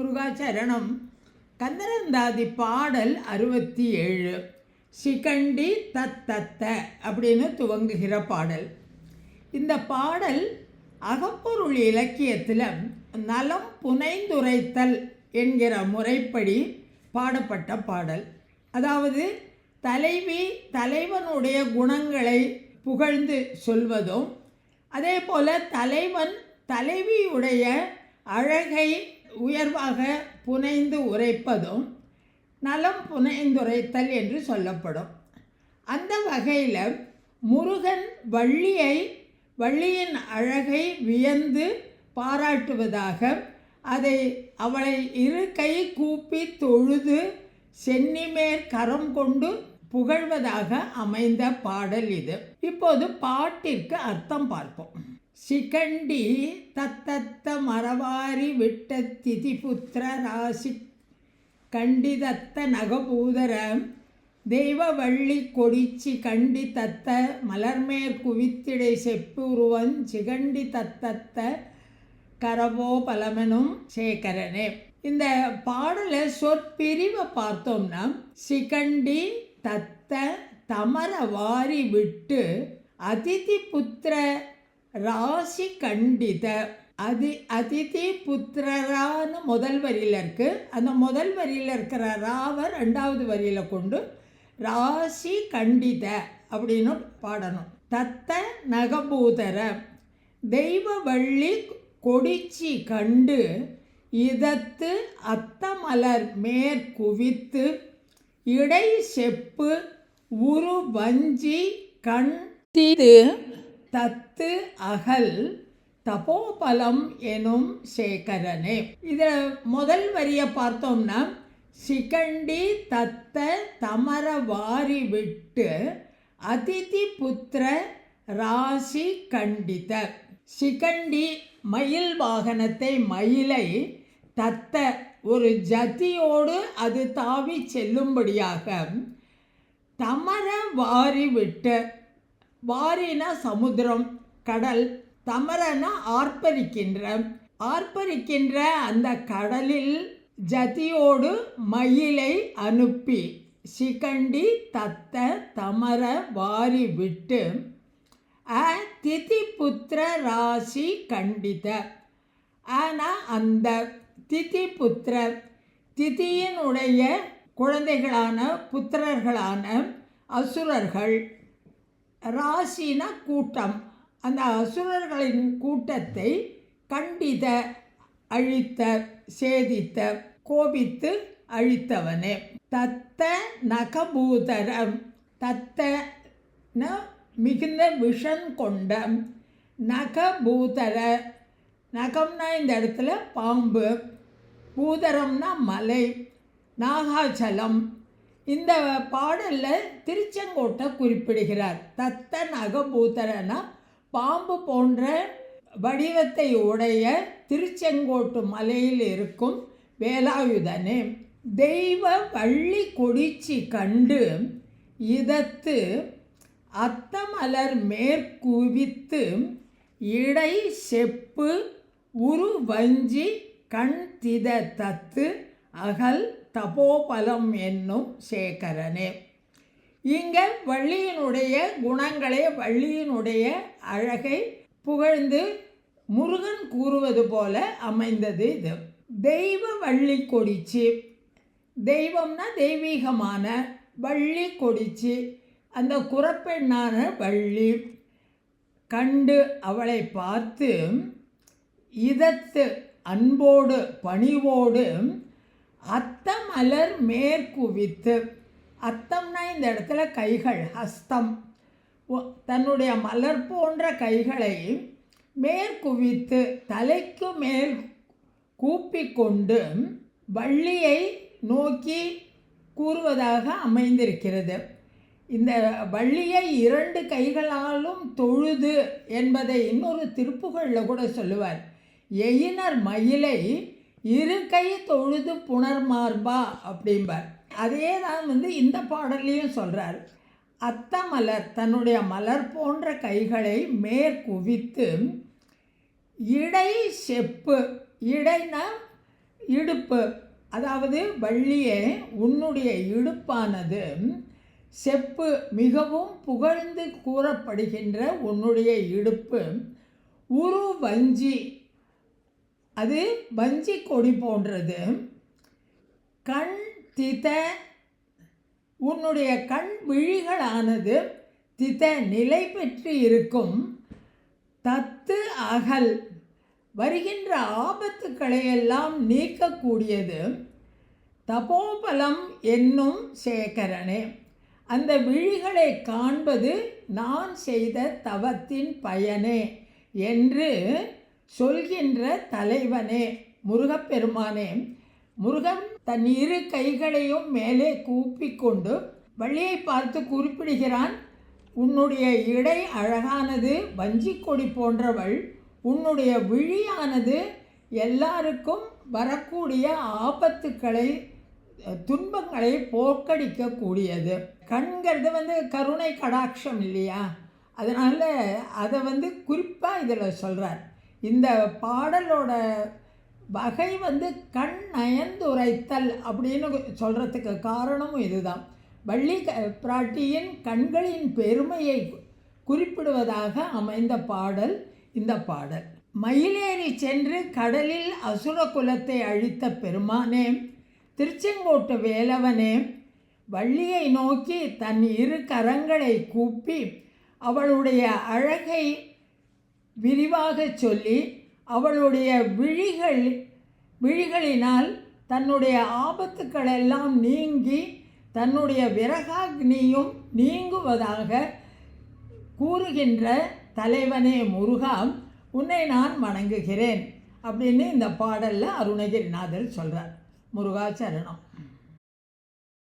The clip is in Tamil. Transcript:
குருகாச்சரணம். கந்தனந்தாதி பாடல் அறுபத்தி ஏழு சிகண்டி தத்தத்த அப்படின்னு துவங்குகிற பாடல். இந்த பாடல் அகப்பொருள் இலக்கியத்தில் நலம் புனைந்துரைத்தல் என்கிற முறைப்படி பாடப்பட்ட பாடல். அதாவது தலைவி தலைவனுடைய குணங்களை புகழ்ந்து சொல்வதும் அதே போல் தலைவன் தலைவியுடைய அழகை உயர்வாக புனைந்து உரைப்பதும் நலம் புனைந்துரைத்தல் என்று சொல்லப்படும். அந்த வகையில் முருகன் வள்ளியை வள்ளியின் அழகை வியந்து பாராட்டுவதாக அதை அவளை இரு கை கூப்பி தொழுது சென்னிமேற் கரம் கொண்டு புகழ்வதாக அமைந்த பாடல் இது. இப்போது பாட்டிற்கு அர்த்தம் பார்ப்போம். சிகண்டி தத்தத்த மரவாரி விட்ட திதிபுத்திர ராசி. கண்டிதத்த நகபூதர தெய்வவள்ளி கொடிச்சி கண்டி தத்த மலர்மேற் குவித்திடை செப்புருவன் சிகண்டி தத்தத்த கரவோபலமனும் சேகரனே. இந்த பாடலை சொற்பிரிவை பார்த்தோம்னா சிகண்டி தத்த தமர வாரி விட்டு அதிதி புத்திர ராசி கண்டித. அதி அதிதி புத்திரரான்னு முதல் வரியில் இருக்குது அந்த முதல் வரியில் இருக்கிற ராவை ரெண்டாவது வரியில் கொண்டு ராசி கண்டித அப்படின்னு பாடணும். தத்த நகபூதர தெய்வ வள்ளி கொடிச்சி கண்டு இதத்து அத்தமலர் மேற்குவித்து இடை செப்பு உரு வஞ்சி கண் திரு தத்து அகல் தபோபலம் எனும் சேகரனே. இதில் முதல் வரியை பார்த்தோம்னா சிகண்டி தத்த தமர வாரி விட்டு அதிதி புத்திர ராசி கண்டித சிகண்டி மயில் வாகனத்தை மயிலை தத்த ஒரு ஜதியோடு அது தாவி செல்லும்படியாக தமர வாரி விட்டு வாரினா சமுத்திரம் கடல் தமரனா ஆர்ப்பரிக்கின்ற. ஆர்ப்பரிக்கின்ற அந்த கடலில் ஜதியோடு மயிலை அனுப்பி சிகண்டி தத்த தமர வாரி விட்டு அ திதி புத்திர ராசி கண்டித ஆனால் அந்த திதி புத்திர திதியினுடைய குழந்தைகளான புத்திரர்களான அசுரர்கள் ராசின கூட்டம். அந்த அசுரர்களின் கூட்டத்தை கண்டித அழித்த சேதித்த கோபித்து அழித்தவனே. தத்த நகபூதரம் தத்த மிகுந்த விஷன் கொண்ட நகபூதர நகம்னா இந்த இடத்துல பாம்பு பூதரம்னா மலை நாகாச்சலம் இந்த பாடலில் திருச்செங்கோட்டை குறிப்பிடுகிறார். தத்தன் அகபூத்தரனா பாம்பு போன்ற வடிவத்தை உடைய திருச்செங்கோட்டு மலையில் இருக்கும் வேலாயுதனே. தெய்வ வள்ளி கொடிச்சி கண்டு இதத்து அத்தமலர் மேற்குவித்து இடை செப்பு உரு வஞ்சி கண் தித தத்து அகல் தபோபலம் என்னும் சேகரனே. இங்கே வள்ளியினுடைய குணங்களை வள்ளியினுடைய அழகை புகழ்ந்து முருகன் கூறுவது போல அமைந்தது இது. தெய்வ வள்ளி கொடிச்சு. தெய்வம்னா தெய்வீகமான வள்ளி கொடிச்சு. அந்த குறப்பெண்ணான வள்ளி கண்டு அவளை பார்த்து இதத்து அன்போடு பணிவோடு அத்தம் அலர் மேற்குவித்து அத்தம்னா இந்த இடத்துல கைகள் ஹஸ்தம். தன்னுடைய மலர் போன்ற கைகளை மேற்குவித்து தலைக்கு மேல் கூப்பிக்கொண்டு வள்ளியை நோக்கி கூறுவதாக அமைந்திருக்கிறது. இந்த வள்ளியை இரண்டு கைகளாலும் தொழுது என்பதை இன்னொரு திருப்புகளில் கூட சொல்லுவார். எயினர் மயிலை இரு கை தொழுது புனர்மார்பா அப்படிம்பார். அதே தான் வந்து இந்த பாடல்லையும் சொல்கிறார் அத்த மலர் தன்னுடைய மலர் போன்ற கைகளை மேற்குவித்து இடை செப்பு இடைனா இடுப்பு அதாவது வள்ளியே உன்னுடைய இடுப்பானது செப்பு மிகவும் புகழ்ந்து கூறப்படுகின்ற உன்னுடைய இடுப்பு உரு வஞ்சி அது வஞ்சி கொடி போன்றது. கண் தித உன்னுடைய கண் விழிகளானது தித நிலை பெற்று இருக்கும். தத்து அகல் வருகின்ற ஆபத்துக்களை எல்லாம் நீக்கக்கூடியது. தபோபலம் என்னும் சேகரனே அந்த விழிகளை காண்பது நான் செய்த தவத்தின் பயனே என்று சொல்கின்ற தலைவனே முருகப்பெருமானே முருகன் தன் இரு கைகளையும் மேலே கூப்பிக்கொண்டு வழியை பார்த்து குறிப்பிடுகிறான் உன்னுடைய இடை அழகானது வஞ்சிக்கொடி போன்றவள் உன்னுடைய விழியானது எல்லாருக்கும் வரக்கூடிய ஆபத்துக்களை துன்பங்களை போக்கடிக்கக்கூடியது. கண்கிறது வந்து கருணை கடாட்சம் இல்லையா? அதனால் அதை வந்து குறிப்பாக இதில் சொல்கிறார் இந்த பாடலோட வகை வந்து கண் நயந்துரைத்தல் அப்படின்னு சொல்கிறதுக்கு காரணமும் இதுதான். வள்ளி க பிராட்டியின் கண்களின் பெருமையை குறிப்பிடுவதாக அமைந்த பாடல் இந்த பாடல். மயிலேறி சென்று கடலில் அசுர குலத்தை அழித்த பெருமானே திருச்செங்கோட்டு வேலவனே வள்ளியை நோக்கி தன் இரு கரங்களை கூப்பி அவளுடைய அழகை விரிவாக சொல்லி அவளுடைய விழிகள் விழிகளினால் தன்னுடைய ஆபத்துக்களெல்லாம் நீங்கி தன்னுடைய விறகாக்னியும் நீங்குவதாக கூறுகின்ற தலைவனே முருகா உன்னை நான் வணங்குகிறேன் அப்படின்னு இந்த பாடலில் அருணகிரிநாதர் சொல்கிறார் முருகாச்சரணம்